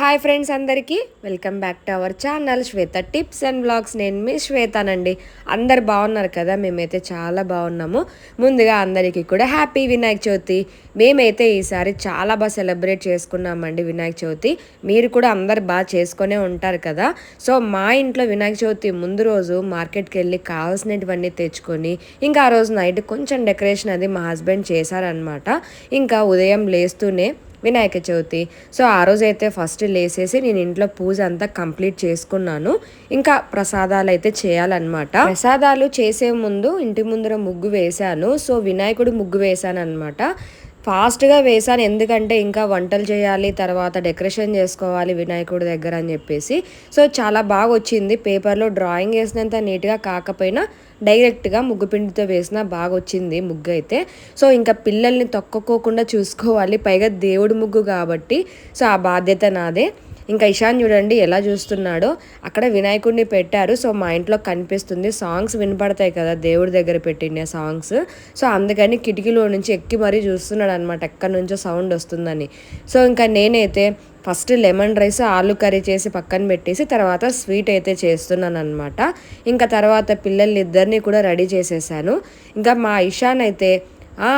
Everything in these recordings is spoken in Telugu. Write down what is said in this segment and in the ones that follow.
హాయ్ ఫ్రెండ్స్ అందరికీ. Welcome back to our channel. Shweta tips and blogs నేను మీ శ్వేతానండి. అందరు బాగున్నారు కదా? మేమైతే చాలా బాగున్నాము. ముందుగా అందరికీ కూడా హ్యాపీ వినాయక చవితి. మేమైతే ఈసారి చాలా బాగా సెలబ్రేట్ చేసుకున్నామండి వినాయక చవితి. మీరు కూడా అందరు బాగా చేసుకునే ఉంటారు కదా? సో మా ఇంట్లో వినాయక చవితి ముందు రోజు మార్కెట్కి వెళ్ళి కావాల్సినటువన్నీ తెచ్చుకొని ఇంకా ఆ రోజు నైట్ కొంచెం డెకరేషన్ అది మా హస్బెండ్ చేశారనమాట ఇంకా ఉదయం లేస్తూనే వినాయక చవితి. సో ఆ రోజు అయితే ఫస్ట్ లేసేసి నేను ఇంట్లో పూజ అంతా కంప్లీట్ చేసుకున్నాను. ఇంకా ప్రసాదాలు అయితే చేయాలన్నమాట. ప్రసాదాలు చేసే ముందు ఇంటి ముందర ముగ్గు వేశాను. సో వినాయకుడు ముగ్గు వేశాను అనమాట ఫాస్ట్గా వేశాను. ఎందుకంటే ఇంకా వంటలు చేయాలి తర్వాత డెకరేషన్ చేసుకోవాలి వినాయకుడి దగ్గర అని చెప్పేసి. సో చాలా బాగా వచ్చింది పేపర్లో డ్రాయింగ్ వేసినంత నీట్గా కాకపోయినా డైరెక్ట్గా ముగ్గు పిండితో వేసిన బాగా వచ్చింది ముగ్గు అయితే సో ఇంకా పిల్లల్ని తొక్కకోకుండా చూసుకోవాలి. పైగా దేవుడి ముగ్గు కాబట్టి. సో ఆ బాధ్యత నాదే. ఇంకా ఇషాన్ చూడండి ఎలా చూస్తున్నాడో. అక్కడ వినాయకుడిని పెట్టారు. సో మా ఇంట్లో కనిపిస్తుంది సాంగ్స్ వినపడతాయి కదా దేవుడి దగ్గర పెట్టిన సాంగ్స్. సో అందుకని కిటికీలో నుంచి ఎక్కి మరీ చూస్తున్నాడు అనమాట ఎక్కడి నుంచో సౌండ్ వస్తుందని. సో ఇంకా నేనైతే first lemon rice aloo curry చేసి పక్కన పెట్టేసి తర్వాత స్వీట్ అయితే చేస్తున్నాను అనమాట ఇంకా తర్వాత పిల్లల్ని ఇద్దరిని కూడా రెడీ చేసేసాను. ఇంకా మా ఇషాన్ అయితే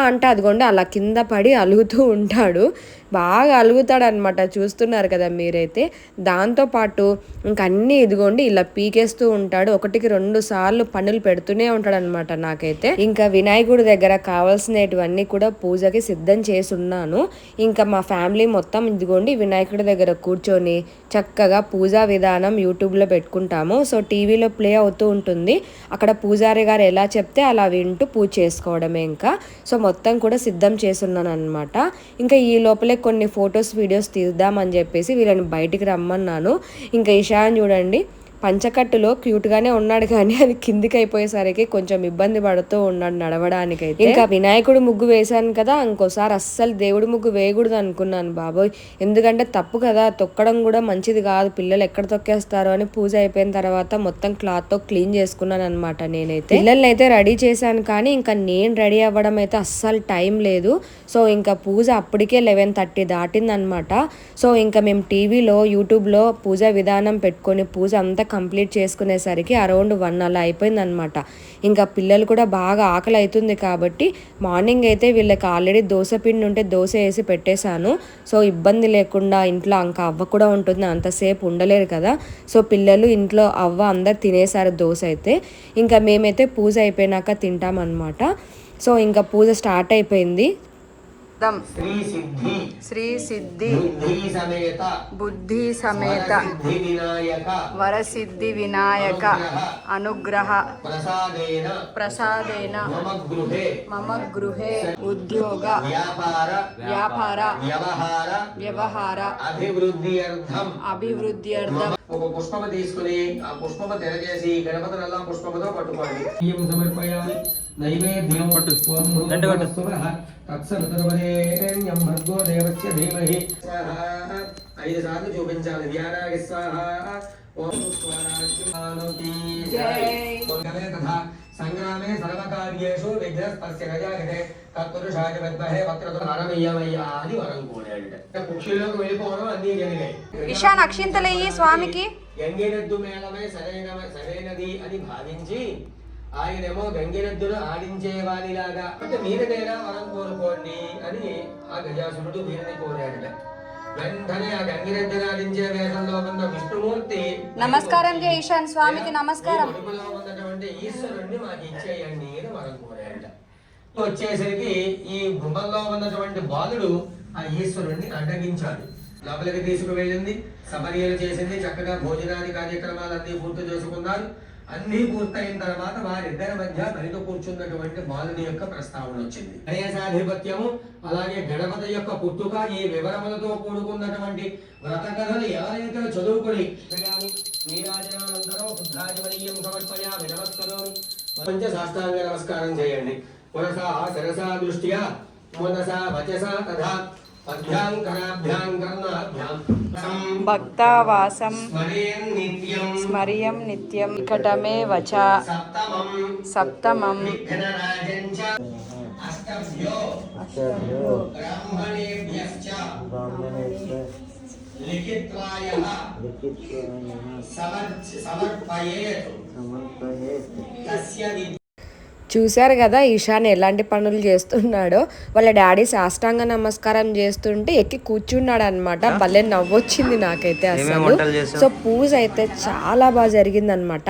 అంటే అదిగోండి అలా కింద పడి అలుగుతూ ఉంటాడు. బాగా అలుగుతాడనమాట చూస్తున్నారు కదా మీరైతే. దాంతోపాటు ఇంకన్నీ ఇదిగోండి ఇలా పీకేస్తూ ఉంటాడు. ఒకటికి రెండు సార్లు పనులు పెడుతూనే ఉంటాడనమాట నాకైతే. ఇంకా వినాయకుడి దగ్గర కావాల్సినటువన్నీ కూడా పూజకి సిద్ధం చేసి ఉన్నాను ఇంకా మా ఫ్యామిలీ మొత్తం ఇదిగోండి వినాయకుడి దగ్గర కూర్చొని చక్కగా పూజా విధానం యూట్యూబ్లో పెట్టుకుంటాము. సో టీవీలో ప్లే అవుతూ ఉంటుంది. అక్కడ పూజారి గారు ఎలా చెప్తే అలా వింటూ పూజ చేసుకోవడమే ఇంకా. సో మొత్తం కూడా సిద్ధం చేస్తున్నాను అనమాట ఇంకా ఈ లోపలే కొన్ని ఫొటోస్ వీడియోస్ తీద్దామని చెప్పేసి వీళ్ళని బయటికి రమ్మన్నాను. ఇంకా ఇషాన్ చూడండి. పంచకట్టులో క్యూట్గానే ఉన్నాడు కానీ అది కిందికి అయిపోయేసరికి కొంచెం ఇబ్బంది పడుతూ ఉన్నాడు నడవడానికి అయితే ఇంకా వినాయకుడు ముగ్గు వేశాను కదా ఇంకోసారి అస్సలు దేవుడి ముగ్గు వేయకూడదు అనుకున్నాను బాబోయ్. ఎందుకంటే తప్పు కదా తొక్కడం కూడా మంచిది కాదు పిల్లలు ఎక్కడ తొక్కేస్తారు అని పూజ అయిపోయిన తర్వాత మొత్తం క్లాత్తో క్లీన్ చేసుకున్నాను అనమాట నేనైతే. పిల్లల్ని అయితే రెడీ చేశాను కానీ ఇంకా నేను రెడీ అవ్వడం అయితే అస్సలు టైం లేదు. సో ఇంకా పూజ అప్పటికే లెవెన్ థర్టీ దాటిందనమాట సో ఇంకా మేము టీవీలో యూట్యూబ్లో పూజ విధానం పెట్టుకొని పూజ అంతా కంప్లీట్ చేసుకునేసరికి అరౌండ్ వన్ అలా అయిపోయిందనమాట ఇంకా పిల్లలు కూడా బాగా ఆకలి అవుతుంది కాబట్టి మార్నింగ్ అయితే వీళ్ళకి ఆల్రెడీ దోశ పిండి ఉంటే దోశ వేసి పెట్టేశాను. సో ఇబ్బంది లేకుండా ఇంట్లో ఇంకా అవ్వ కూడా ఉంటుంది అంతసేపు ఉండలేరు కదా. సో పిల్లలు ఇంట్లో అవ్వ అందరు తినేశారు దోశ అయితే. ఇంకా మేమైతే పూజ అయిపోయినాక తింటామన్నమాట. సో ఇంకా పూజ స్టార్ట్ అయిపోయింది. సిద్ధి శ్రీ సిద్ధి బుద్ధి సమేత బుద్ధి సమేత సిద్ధి వినాయక వరసిద్ధి వినాయక అనుగ్రహ. ప్రసాదేన. ప్రసాదేన. మమ గృహే మమ గృహే ఉద్యోగ. వ్యాపార. వ్యాపార. వ్యవహార. వ్యవహార. అభివృద్ధి అర్థం. అభివృద్ధ్యర్థం ఒక పుష్పము తీసుకుని ఆ పుష్పము తెరచేసి గణపతులల్లా పుష్పముతో పట్టుకోండి. సమర్పయామి ఐదు సార్లు చూపించాలి స్వాహ సంగ్రామే సర్వకార్యేషు విఘ్నస్పర్శ గజాగతే తత్పురుషాయ విద్మహే వక్రతు వరమయ్యమయ్యా అని వరం కోరాడట కుక్షిలోకి వెళ్ళిపోవడం అన్నీ జరిగాయి ఇషాన్ అక్షింతలయ్యి స్వామికి మేళమే సరైన సరైనది అని భావించి ఆయనేమో గంగిరెద్దును ఆడించే వారిలాగా అంటే మీరనైనా వరం కోరుకోండి అని ఆ గజాసురుడు వీరిని కోరాడట. వెంటనే ఆ గంగిరెద్దును ఆడించే వేషంలో ఉన్న విష్ణుమూర్తి నమస్కారం జయ ఇషాన్ స్వామికి నమస్కారం. ఉన్నటువంటి ఈశ్వరుణ్ణి మాకు ఇచ్చేయండి అని వరం కోరాడట. వచ్చేసరికి ఈ గుమ్మంలో ఉన్నటువంటి బాలుడు ఆ ఈశ్వరుణ్ణి అడ్డగించాడు. లోపలికి తీసుకువెళ్ళింది సపర్యలు చేసింది చక్కగా భోజనాది కార్యక్రమాలన్నీ పూర్తి చేసుకున్నారు. అన్ని పూర్తయిన తర్వాత వారిద్దరి మధ్య బయట కూర్చున్నటువంటి బాలుని యొక్క ప్రస్తావన వచ్చింది. గణేశాధిపత్యము అలాగే గణపతి యొక్క పుట్టుక ఈ వివరములతో కూడుకున్నటువంటి వ్రత కథలు ఎవరైతే చదువుకుని నీరాజనానంతరం శుద్ధాజమనీయం సమర్పయామి నమస్కరోమి పంచ సాష్టాంగ నమస్కారం చేయండి. మనసా శిరసా దృష్ట్యా మనసా వచసా తథా. భక్తావాసం స్మరేన్ నిత్యం స్మరియం నిత్యం నికటమే వచ సప్తమం సప్తమం విఘ్నరాజం చూశారు కదా ఈశాన్ ఎలాంటి పనులు చేస్తున్నాడో. వాళ్ళ డాడీ సాష్టాంగ నమస్కారం చేస్తుంటే ఎక్కి కూర్చున్నాడు అనమాట భలే నవ్వొచ్చింది నాకైతే అసలు. సో పూజ అయితే చాలా బాగా జరిగిందనమాట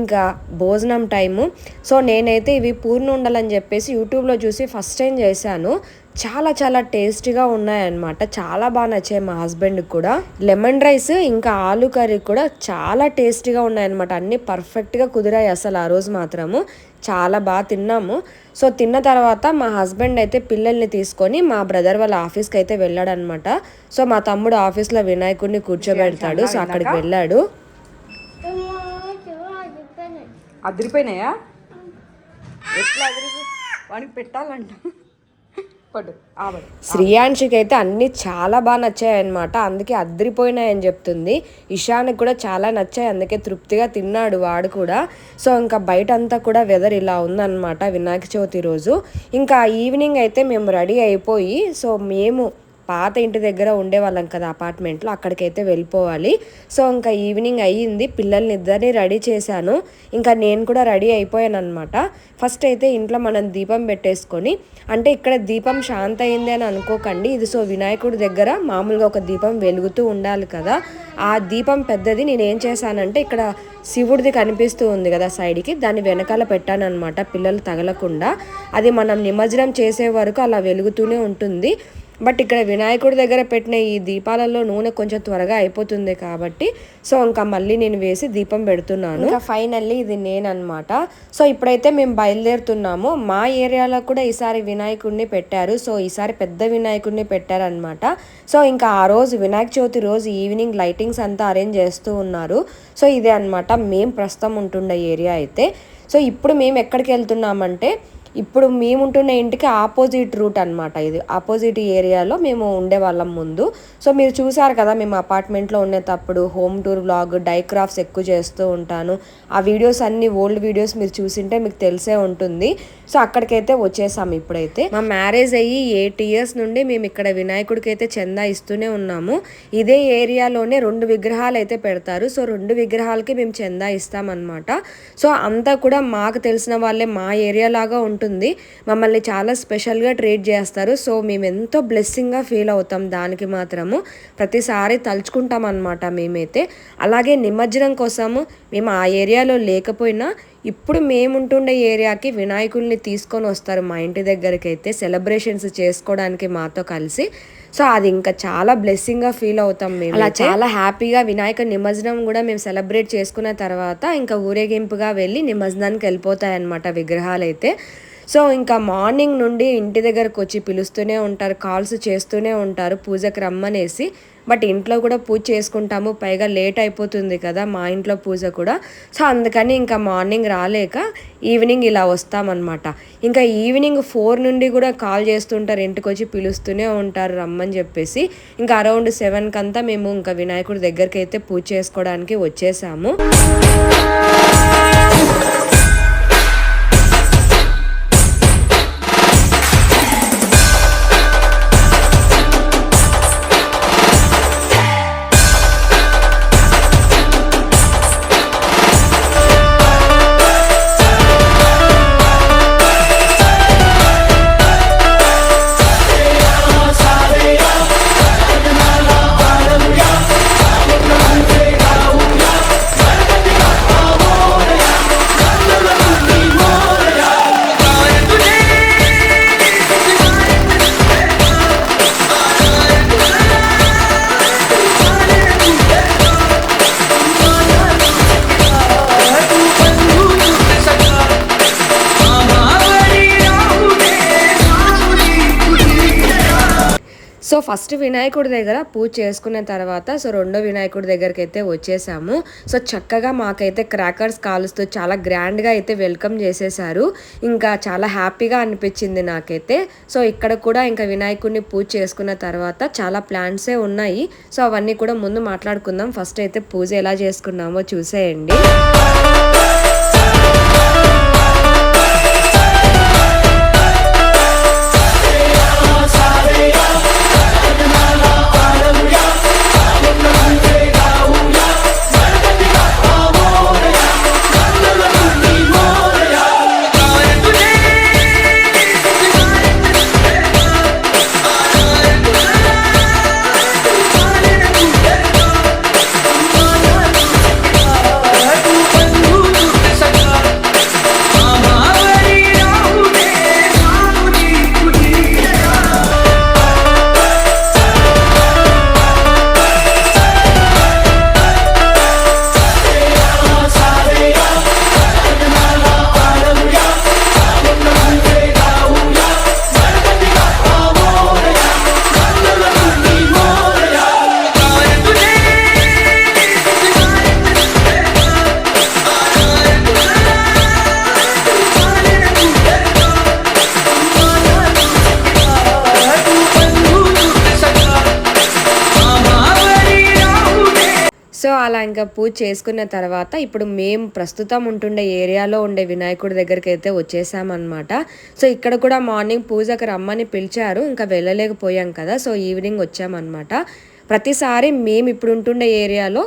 ఇంకా భోజనం టైము. సో నేనైతే ఇవి పూర్ణ ఉండాలని చెప్పేసి యూట్యూబ్లో చూసి ఫస్ట్ టైం చేశాను. చాలా చాలా టేస్టీగా ఉన్నాయన్నమాట. చాలా బాగా నచ్చాయి మా హస్బెండ్కి కూడా. లెమన్ రైస్ ఇంకా ఆలు కర్రీ కూడా చాలా టేస్టీగా ఉన్నాయన్నమాట. అన్నీ పర్ఫెక్ట్గా కుదిరాయి అసలు ఆ రోజు మాత్రము. చాలా బాగా తిన్నాము. సో తిన్న తర్వాత మా హస్బెండ్ అయితే పిల్లల్ని తీసుకొని మా బ్రదర్ వాళ్ళ ఆఫీస్కి అయితే వెళ్ళాడనమాట సో మా తమ్ముడు ఆఫీస్లో వినాయకుడిని కూర్చోబెడతాడు. సో అక్కడికి వెళ్ళాడు. అదిరిపోయినాయా? ఎట్లా అదిరిపోయి పెట్టాలంట. పడు అయితే అన్ని చాలా బాగా నచ్చాయి అనమాట అందుకే అద్దరిపోయినాయని చెప్తుంది. ఇషానికి కూడా చాలా నచ్చాయి అందుకే తృప్తిగా తిన్నాడు వాడు కూడా. సో ఇంకా బయట అంతా కూడా వెదర్ ఇలా ఉందన్నమాట వినాయక చవితి రోజు. ఇంకా ఈవినింగ్ అయితే మేము రెడీ అయిపోయి సో మేము పాత ఇంటి దగ్గర ఉండేవాళ్ళం కదా అపార్ట్మెంట్లో అక్కడికైతే వెళ్ళిపోవాలి. సో ఇంకా ఈవినింగ్ అయ్యింది పిల్లల్ని ఇద్దరిని రెడీ చేశాను. ఇంకా నేను కూడా రెడీ అయిపోయాను అనమాట ఫస్ట్ అయితే ఇంట్లో మనం దీపం పెట్టేసుకొని అంటే ఇక్కడ దీపం శాంత అయింది అని అనుకోకండి. ఇది సో వినాయకుడి దగ్గర మామూలుగా ఒక దీపం వెలుగుతూ ఉండాలి కదా. ఆ దీపం పెద్దది నేను ఏం చేశానంటే ఇక్కడ శివుడిది కనిపిస్తూ ఉంది కదా సైడ్కి దాన్ని వెనకాల పెట్టాను అనమాట పిల్లలు తగలకుండా. అది మనం నిమజ్జనం చేసే వరకు అలా వెలుగుతూనే ఉంటుంది. బట్ ఇక్కడ వినాయకుడి దగ్గర పెట్టిన ఈ దీపాలలో నూనె కొంచెం త్వరగా అయిపోతుంది కాబట్టి సో ఇంకా మళ్ళీ నేను వేసి దీపం పెడుతున్నాను. ఇంకా ఫైనల్లీ ఇది నేనన్నమాట. సో ఇప్పుడైతే మేము బయలుదేరుతున్నాము. మా ఏరియాలో కూడా ఈసారి వినాయకుడిని పెట్టారు. సో ఈసారి పెద్ద వినాయకుడిని పెట్టారనమాట సో ఇంకా ఆ రోజు వినాయక చవితి రోజు ఈవినింగ్ లైటింగ్స్ అంతా అరేంజ్ చేస్తూ ఉన్నారు. సో ఇదే అనమాట మేము ప్రస్తుతం ఉంటుండే ఏరియా అయితే. సో ఇప్పుడు మేము ఎక్కడికి వెళ్తున్నామంటే ఇప్పుడు మేము ఉంటున్న ఇంటికి ఆపోజిట్ రూట్ అనమాట ఇది. ఆపోజిట్ ఏరియాలో మేము ఉండేవాళ్ళం ముందు. సో మీరు చూసారు కదా మేము అపార్ట్మెంట్లో ఉండేటప్పుడు హోమ్ టూర్ బ్లాగ్ డైక్రాఫ్ట్స్ ఎక్కువ చేస్తూ ఉంటాను. ఆ వీడియోస్ అన్ని ఓల్డ్ వీడియోస్ మీరు చూసింటే మీకు తెలిసే ఉంటుంది. సో అక్కడికైతే వచ్చేసాము ఇప్పుడైతే. మా మ్యారేజ్ అయ్యి ఎయిట్ ఇయర్స్ నుండి మేము ఇక్కడ వినాయకుడికి అయితే చందా ఇస్తూనే ఉన్నాము. ఇదే ఏరియాలోనే రెండు విగ్రహాలు అయితే పెడతారు. సో రెండు విగ్రహాలకి మేము చందా ఇస్తామన్నమాట. సో అంతా కూడా మాకు తెలిసిన వాళ్ళే మా ఏరియా లాగా ఉంటుంది ఉంటుంది. మమ్మల్ని చాలా స్పెషల్గా ట్రీట్ చేస్తారు. సో మేము ఎంతో బ్లెస్సింగ్గా ఫీల్ అవుతాం దానికి మాత్రము. ప్రతిసారి తలుచుకుంటాం అనమాట మేమైతే. అలాగే నిమజ్జనం కోసము మేము ఆ ఏరియాలో లేకపోయినా ఇప్పుడు మేముంటుండే ఏరియాకి వినాయకుల్ని తీసుకొని వస్తారు మా ఇంటి దగ్గరికి అయితే సెలబ్రేషన్స్ చేసుకోవడానికి మాతో కలిసి. సో అది ఇంకా చాలా బ్లెస్సింగ్గా ఫీల్ అవుతాం మేము అలా చాలా హ్యాపీగా వినాయక నిమజ్జనం కూడా మేము సెలబ్రేట్ చేసుకున్న తర్వాత ఇంకా ఊరేగింపుగా వెళ్ళి నిమజ్జనానికి వెళ్ళిపోతాయన్నమాట విగ్రహాలు అయితే సో ఇంకా మార్నింగ్ నుండి ఇంటి దగ్గరకు వచ్చి పిలుస్తూనే ఉంటారు కాల్స్ చేస్తూనే ఉంటారు పూజకి రమ్మనేసి. బట్ ఇంట్లో కూడా పూజ చేసుకుంటాము పైగా లేట్ అయిపోతుంది కదా మా ఇంట్లో పూజ కూడా. సో అందుకని ఇంకా మార్నింగ్ రాలేక ఈవినింగ్ ఇలా వస్తామన్నమాట. ఇంకా ఈవినింగ్ ఫోర్ నుండి కూడా కాల్ చేస్తుంటారు ఇంటికి వచ్చి పిలుస్తూనే ఉంటారు రమ్మని చెప్పేసి. ఇంకా అరౌండ్ సెవెన్కి అంతా మేము ఇంకా వినాయకుడి దగ్గరికి అయితే పూజ చేసుకోవడానికి వచ్చేసాము. ఫస్ట్ వినాయకుడి దగ్గర పూజ చేసుకున్న తర్వాత సో రెండో వినాయకుడి దగ్గరికి అయితే వచ్చేసాము. సో చక్కగా మాకైతే క్రాకర్స్ కాలుస్తూ చాలా గ్రాండ్గా అయితే వెల్కమ్ చేసేసారు ఇంకా చాలా హ్యాపీగా అనిపించింది నాకైతే. సో ఇక్కడ కూడా ఇంకా వినాయకుడిని పూజ చేసుకున్న తర్వాత చాలా ప్లాన్సే ఉన్నాయి. సో అవన్నీ కూడా ముందు మాట్లాడుకుందాం. ఫస్ట్ అయితే పూజ ఎలా చేసుకున్నామో చూసేయండి. అలా ఇంకా పూజ చేసుకున్న తర్వాత ఇప్పుడు మేము ప్రస్తుతం ఉంటుండే ఏరియాలో ఉండే వినాయకుడి దగ్గరికి అయితే వచ్చేసామన్నమాట. సో ఇక్కడ కూడా మార్నింగ్ పూజకు రమ్మని పిలిచారు. ఇంకా వెళ్ళలేకపోయాం కదా సో ఈవినింగ్ వచ్చామన్నమాట. ప్రతిసారి మేము ఇప్పుడు ఉంటుండే ఏరియాలో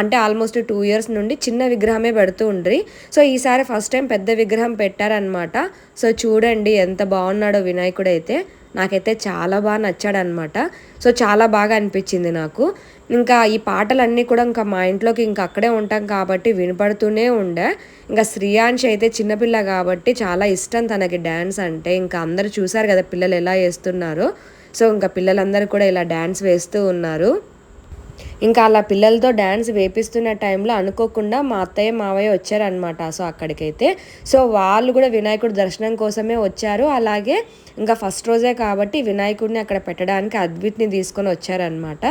అంటే ఆల్మోస్ట్ టూ ఇయర్స్ నుండి చిన్న విగ్రహమే పెడుతూ ఉండ్రి. సో ఈసారి ఫస్ట్ టైం పెద్ద విగ్రహం పెట్టారనమాట సో చూడండి ఎంత బాగున్నాడో వినాయకుడు అయితే నాకైతే చాలా బాగా నచ్చాడనమాట. సో చాలా బాగా అనిపించింది నాకు. ఇంకా ఈ పాటలన్నీ కూడా ఇంకా మా ఇంట్లోకి ఇంకా అక్కడే ఉంటాం కాబట్టి వినపడుతూనే ఉండే. ఇంకా శ్రీయాంశ్ అయితే చిన్నపిల్ల కాబట్టి చాలా ఇష్టం తనకి డ్యాన్స్ అంటే. ఇంకా అందరూ చూసారు కదా పిల్లలు ఎలా వేస్తున్నారో. సో ఇంకా పిల్లలందరూ కూడా ఇలా డ్యాన్స్ వేస్తూ ఉన్నారు. ఇంకా అలా పిల్లలతో డ్యాన్స్ వేపిస్తున్న టైంలో అనుకోకుండా మా అత్తయ్య మావయ్య వచ్చారనమాట సో అక్కడికైతే. సో వాళ్ళు కూడా వినాయకుడి దర్శనం కోసమే వచ్చారు. అలాగే ఇంకా ఫస్ట్ రోజే కాబట్టి వినాయకుడిని అక్కడ పెట్టడానికి అద్భుత్ని తీసుకొని వచ్చారనమాట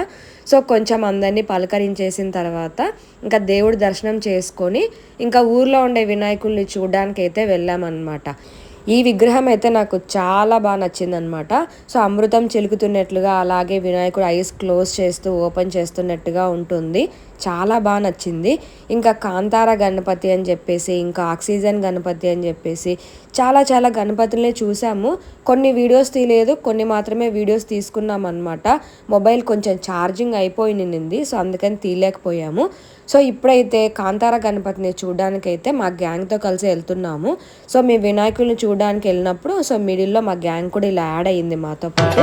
సో కొంచెం అందరినీ పలకరించేసిన తర్వాత ఇంకా దేవుడి దర్శనం చేసుకొని ఇంకా ఊర్లో ఉండే వినాయకుడిని చూడడానికి అయితే వెళ్ళామన్నమాట. ఈ విగ్రహం అయితే నాకు చాలా బాగా నచ్చిందనమాట సో అమృతం చిలుకుతున్నట్లుగా అలాగే వినాయకుడు ఐస్ క్లోజ్ చేస్తూ ఓపెన్ చేస్తున్నట్టుగా ఉంటుంది. చాలా బాగా నచ్చింది. ఇంకా కాంతార గణపతి అని చెప్పేసి ఇంకా ఆక్సిజన్ గణపతి అని చెప్పేసి చాలా చాలా గణపతుల్ని చూసాము. కొన్ని వీడియోస్ తీయలేదు కొన్ని మాత్రమే వీడియోస్ తీసుకున్నాం అనమాట మొబైల్ కొంచెం ఛార్జింగ్ అయిపోయింది సో అందుకని తీయలేకపోయాము. సో ఇప్పుడైతే కాంతార గణపతిని చూడడానికైతే మా గ్యాంగ్తో కలిసి వెళ్తున్నాము. సో మేము వినాయకుడిని చూడడానికి వెళ్ళినప్పుడు సో మిడిల్లో మా గ్యాంగ్ కూడా ఇలా యాడ్ అయ్యింది మాతో పాటు.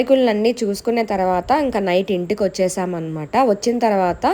వినాయకులన్నీ చూసుకున్న తర్వాత ఇంకా నైట్ ఇంటికి వచ్చేసామన్నమాట వచ్చిన తర్వాత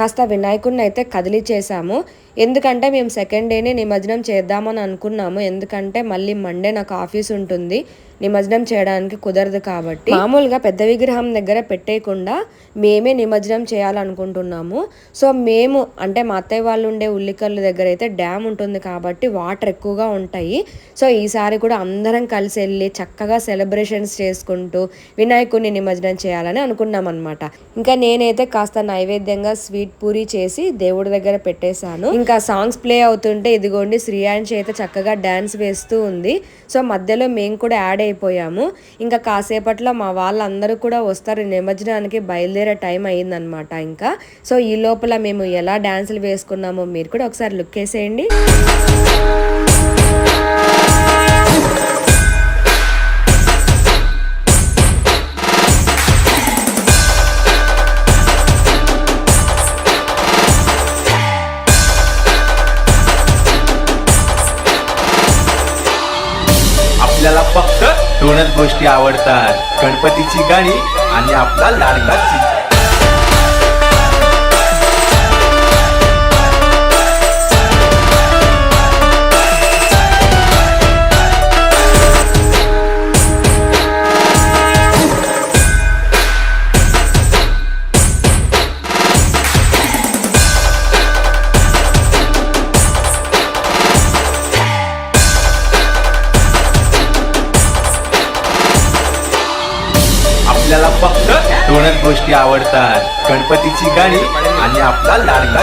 కాస్త వినాయకుడిని అయితే కదిలిచేసాము ఎందుకంటే మేము సెకండ్ డేనే నిమజ్జనం చేద్దామని అనుకున్నాము. ఎందుకంటే మళ్ళీ మండే నాకు ఆఫీస్ ఉంటుంది. నిమజ్జనం చేయడానికి కుదరదు కాబట్టి. మామూలుగా పెద్ద విగ్రహం దగ్గర పెట్టేయకుండా మేమే నిమజ్జనం చేయాలనుకుంటున్నాము. సో మేము అంటే మా అత్తయ్య వాళ్ళు ఉండే ఉల్లికల్లు దగ్గర అయితే డ్యామ్ ఉంటుంది కాబట్టి వాటర్ ఎక్కువగా ఉంటాయి. సో ఈసారి కూడా అందరం కలిసి వెళ్ళి చక్కగా సెలబ్రేషన్స్ చేసుకుంటూ వినాయకుడిని నిమజ్జనం చేయాలని అనుకున్నాం అనమాట ఇంకా నేనైతే కాస్త నైవేద్యంగా స్వీట్ పూరి చేసి దేవుడి దగ్గర పెట్టేశాను. ఇంకా సాంగ్స్ ప్లే అవుతుంటే ఇదిగోండి శ్రీయాంశి అయితే చక్కగా డాన్స్ వేస్తూ ఉంది. సో మధ్యలో మేము కూడా యాడ్ అయిపోయాము. ఇంకా కాసేపట్లో మా వాళ్ళందరూ కూడా వస్తారు. నిమజ్జనానికి బయలుదేరే టైం అయిందనమాట ఇంకా. సో ఈ లోపల మేము ఎలా డాన్సులు వేసుకున్నామో మీరు కూడా ఒకసారి లుక్ వేసేయండి दोनच गोष्टी आवडतात. गणपतीची गाणी आणि आपला लाडका गोष्टी आवडतात. गणपतीची गाणी आणि आपला लाडका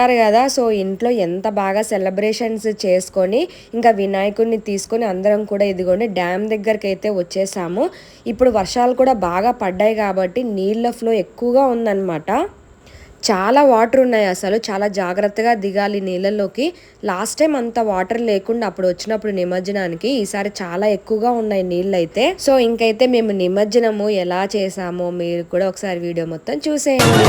चिंचा కదా. సో ఇంట్లో ఎంత బాగా సెలబ్రేషన్స్ చేసుకొని ఇంకా వినాయకుడిని తీసుకొని అందరం కూడా ఇదిగోండి డ్యామ్ దగ్గరికి అయితే వచ్చేసాము. ఇప్పుడు వర్షాలు కూడా బాగా పడ్డాయి కాబట్టి నీళ్ళ ఫ్లో ఎక్కువగా ఉందన్నమాట. చాలా వాటర్ ఉన్నాయి అసలు. చాలా జాగ్రత్తగా దిగాలి నీళ్ళలోకి లాస్ట్ టైం అంత వాటర్ లేకుండా అప్పుడు వచ్చినప్పుడు నిమజ్జనానికి ఈసారి చాలా ఎక్కువగా ఉన్నాయి నీళ్ళు అయితే సో ఇంకైతే మేము నిమజ్జనము ఎలా చేసామో మీరు కూడా ఒకసారి వీడియో మొత్తం చూసేయండి.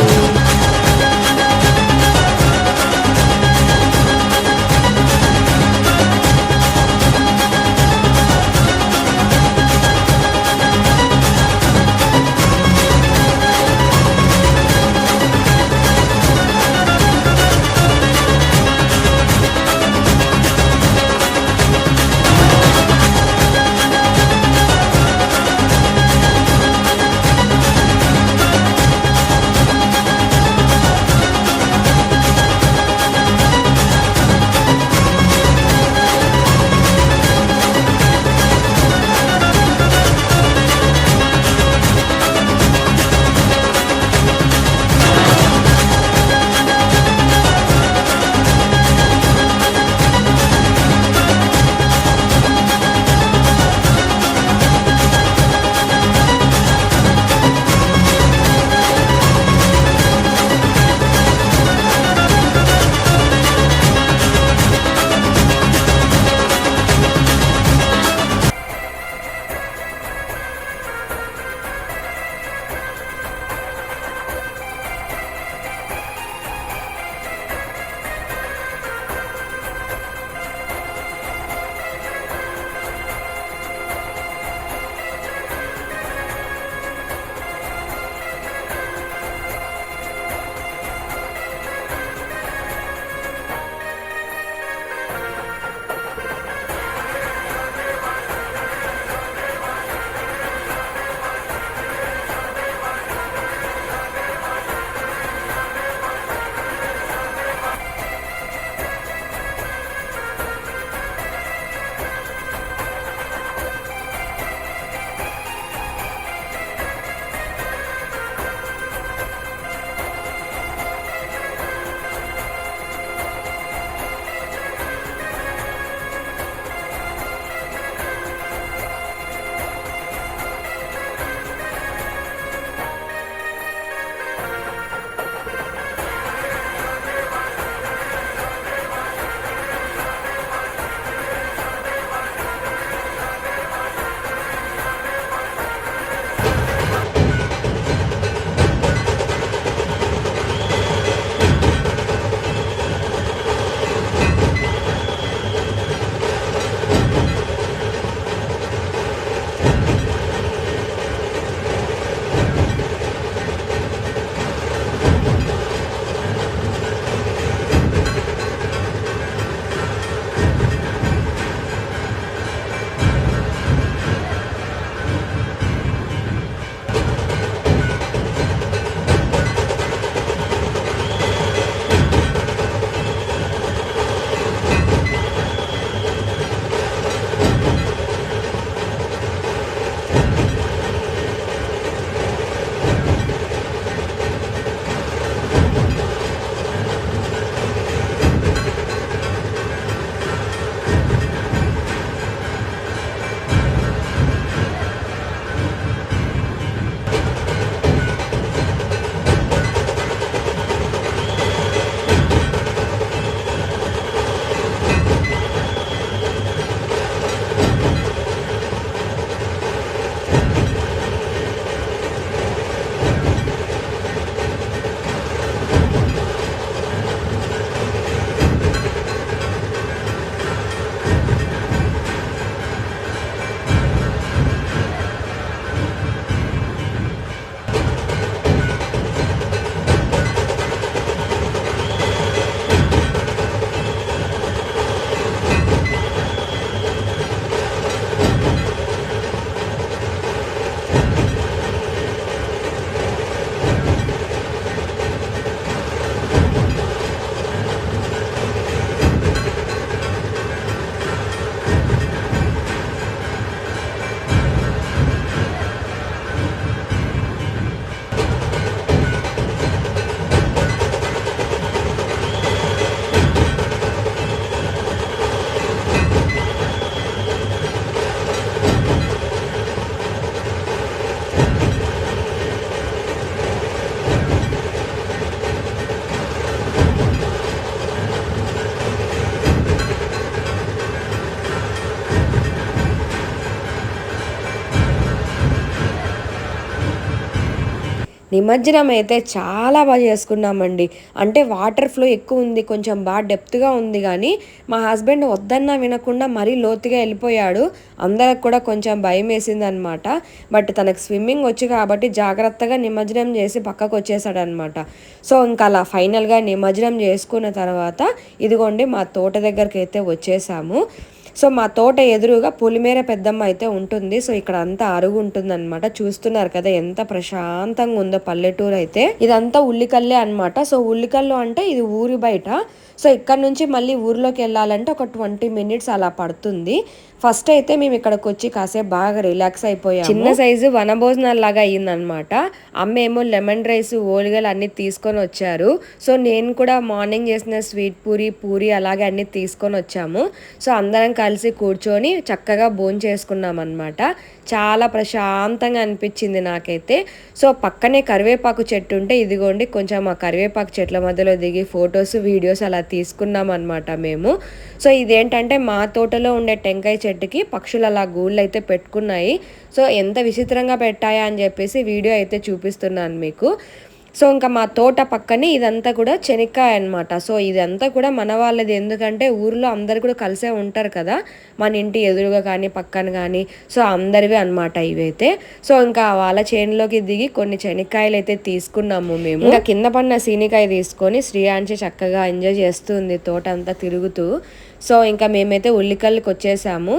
నిమజ్జనం అయితే చాలా బాగా చేసుకున్నామండి. అంటే వాటర్ ఫ్లో ఎక్కువ ఉంది కొంచెం బాగా డెప్త్గా ఉంది కానీ మా హస్బెండ్ వద్దన్నా వినకుండా మరీ లోతుగా వెళ్ళిపోయాడు. అందరికి కూడా కొంచెం భయం వేసింది అనమాట బట్ తనకు స్విమ్మింగ్ వచ్చి కాబట్టి జాగ్రత్తగా నిమజ్జనం చేసి పక్కకు వచ్చేసాడనమాట. సో ఇంకా అలా ఫైనల్గా నిమజ్జనం చేసుకున్న తర్వాత ఇదిగోండి మా తోట దగ్గరికి అయితే వచ్చేసాము. సో మా తోట ఎదురుగా పులిమేర పెద్దమ్మ అయితే ఉంటుంది. సో ఇక్కడ అంతా అరుగు ఉంటుంది అనమాట చూస్తున్నారు కదా ఎంత ప్రశాంతంగా ఉందో పల్లెటూరు అయితే. ఇదంతా ఉల్లికల్లే అన్నమాట. సో ఉల్లికల్లు అంటే ఇది ఊరి బయట. సో ఇక్కడ నుంచి మళ్ళీ ఊర్లోకి వెళ్ళాలంటే ఒక ట్వంటీ మినిట్స్ అలా పడుతుంది. ఫస్ట్ అయితే మేము ఇక్కడికి వచ్చి కాసేపు బాగా రిలాక్స్ అయిపోయాము. చిన్న సైజు వనభోజనాలు లాగా అయ్యిందనమాట అమ్మ ఏమో లెమన్ రైస్ ఓలిగలు అన్ని తీసుకొని వచ్చారు. సో నేను కూడా మార్నింగ్ చేసిన స్వీట్ పూరి పూరి అలాగే అన్ని తీసుకొని వచ్చాము. సో అందరం కలిసి కూర్చొని చక్కగా భోజనం చేసుకున్నాం అనమాట చాలా ప్రశాంతంగా అనిపించింది నాకైతే. సో పక్కనే కరివేపాకు చెట్టు ఉంటే ఇదిగోండి కొంచెం ఆ కరివేపాకు చెట్ల మధ్యలో దిగి ఫొటోస్ వీడియోస్ అలా తీసుకున్నాం అనమాట మేము. సో ఇదేంటంటే మా తోటలో ఉండే టెంకాయ చెట్టుకి పక్షులు అలా గూళ్ళు అయితే పెట్టుకున్నాయి. సో ఎంత విచిత్రంగా పెట్టాయా అని చెప్పేసి వీడియో అయితే చూపిస్తున్నాను మీకు. సో ఇంకా మా తోట పక్కనే ఇదంతా కూడా చెనిక్కాయ అనమాట సో ఇదంతా కూడా మన వాళ్ళది. ఎందుకంటే ఊర్లో అందరు కూడా కలిసే ఉంటారు కదా. మన ఇంటి ఎదురుగా కానీ పక్కన కానీ. సో అందరివి అనమాట ఇవైతే. సో ఇంకా వాళ్ళ చేనులోకి దిగి కొన్ని చెనిక్కాయలు అయితే తీసుకున్నాము మేము. ఇంకా కింద పడిన సీనికాయ తీసుకొని శ్రీయాంచి చక్కగా ఎంజాయ్ చేస్తుంది తోట అంతా తిరుగుతూ. సో ఇంకా మేమైతే ఉల్లికల్లికి వచ్చేసాము.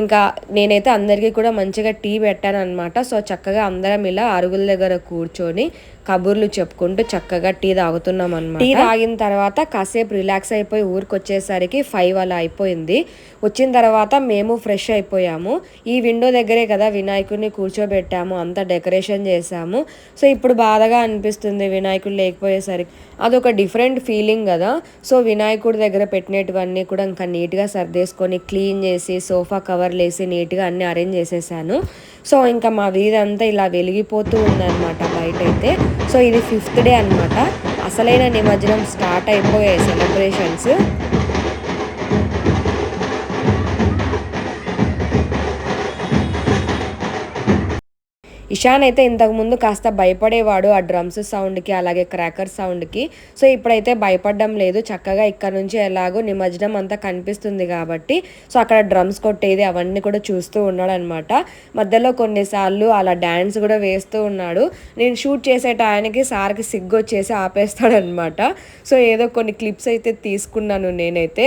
ఇంకా నేనైతే అందరికీ కూడా మంచిగా టీ పెట్టాను అనమాట సో చక్కగా అందరం ఇలా అరుగుల దగ్గర కూర్చొని కబుర్లు చెప్పుకుంటూ చక్కగా టీ తాగుతున్నాం అనమాట టీ తాగిన తర్వాత కాసేపు రిలాక్స్ అయిపోయి ఊరికి వచ్చేసరికి ఫైవ్ అలా అయిపోయింది. వచ్చిన తర్వాత మేము ఫ్రెష్ అయిపోయాము. ఈ విండో దగ్గరే కదా వినాయకుడిని కూర్చోబెట్టాము. అంతా డెకరేషన్ చేసాము సో ఇప్పుడు బాధగా అనిపిస్తుంది వినాయకుడు లేకపోయేసరికి. అదొక డిఫరెంట్ ఫీలింగ్ కదా. సో వినాయకుడి దగ్గర పెట్టినటువన్నీ కూడా ఇంకా నీట్గా సర్దేసుకొని క్లీన్ చేసి సోఫా కవర్లు వేసి నీట్గా అన్ని అరేంజ్ చేసేసాను. సో ఇంకా మా వీధంతా ఇలా వెలిగిపోతూ ఉందన్నమాట బయట అయితే సో ఇది ఫిఫ్త్ డే అన్నమాట. అసలైన నిమజ్జనం స్టార్ట్ అయిపోయాయి సెలబ్రేషన్స్. ఇషాన్ అయితే ఇంతకుముందు కాస్త భయపడేవాడు ఆ డ్రమ్స్ సౌండ్కి అలాగే క్రాకర్ సౌండ్కి. సో ఇప్పుడైతే భయపడడం లేదు. చక్కగా ఇక్కడ నుంచి ఎలాగో నిమజ్జనం అంతా కనిపిస్తుంది కాబట్టి. సో అక్కడ డ్రమ్స్ కొట్టేది అవన్నీ కూడా చూస్తూ ఉన్నాడు అనమాట మధ్యలో కొన్నిసార్లు అలా డ్యాన్స్ కూడా వేస్తూ ఉన్నాడు. నేను షూట్ చేసే టయానికి సార్కి సిగ్గు వచ్చేసి ఆపేస్తాడనమాట. సో ఏదో కొన్ని క్లిప్స్ అయితే తీసుకున్నాను నేనైతే.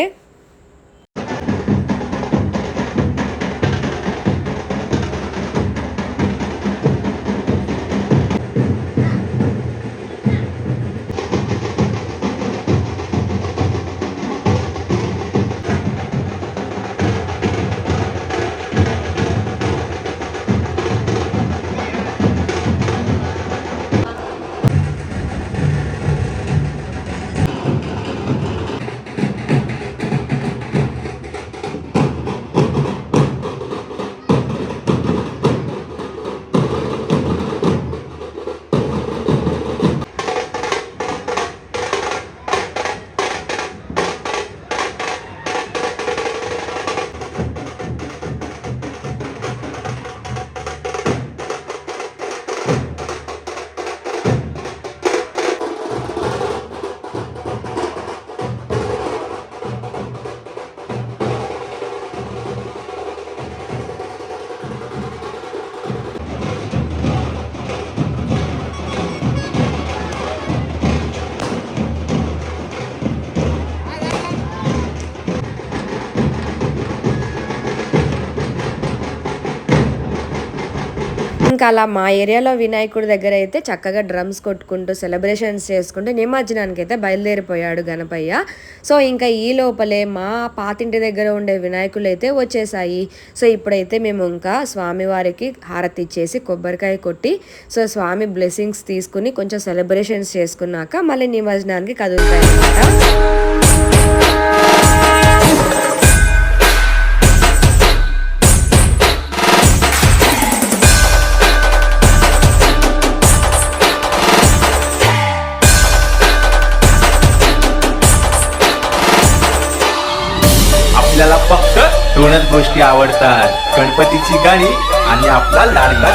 ఇంకా అలా మా ఏరియాలో వినాయకుడి దగ్గర అయితే చక్కగా డ్రమ్స్ కొట్టుకుంటూ సెలబ్రేషన్స్ చేసుకుంటూ నిమజ్జనానికి అయితే బయలుదేరిపోయాడు గణపయ్య. సో ఇంకా ఈ లోపలే మా పాతింటి దగ్గర ఉండే వినాయకులు అయితే వచ్చేసాయి. సో ఇప్పుడైతే మేము ఇంకా స్వామివారికి హారతి ఇచ్చేసి కొబ్బరికాయ కొట్టి సో స్వామి బ్లెస్సింగ్స్ తీసుకుని కొంచెం సెలబ్రేషన్స్ చేసుకున్నాక మళ్ళీ నిమజ్జనానికి కదులుతాయి आपल्याला फक्त दोनच गोष्टी आवडतात. गणपतीची गाणी आणि आपला लाडका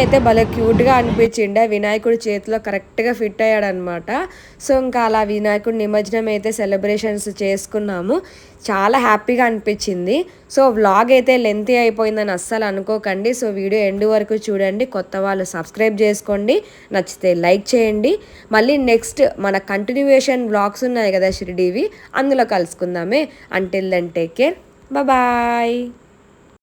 అయితే భలే క్యూట్గా అనిపించిండే. వినాయకుడి చేతిలో కరెక్ట్గా ఫిట్ అయ్యాడనమాట. సో ఇంకా అలా వినాయకుడి నిమజ్జనం అయితే సెలబ్రేషన్స్ చేసుకున్నాము. చాలా హ్యాపీగా అనిపించింది. సో వ్లాగ్ అయితే లెంతీ అయిపోయిందని అస్సలు అనుకోకండి. సో వీడియో ఎండ్ వరకు చూడండి. కొత్త వాళ్ళు సబ్స్క్రైబ్ చేసుకోండి. నచ్చితే లైక్ చేయండి. మళ్ళీ నెక్స్ట్ మన కంటిన్యూయేషన్ వ్లాగ్స్ ఉన్నాయి కదా షిరిడివి అందులో కలుసుకుందామే. Until then take care. Bye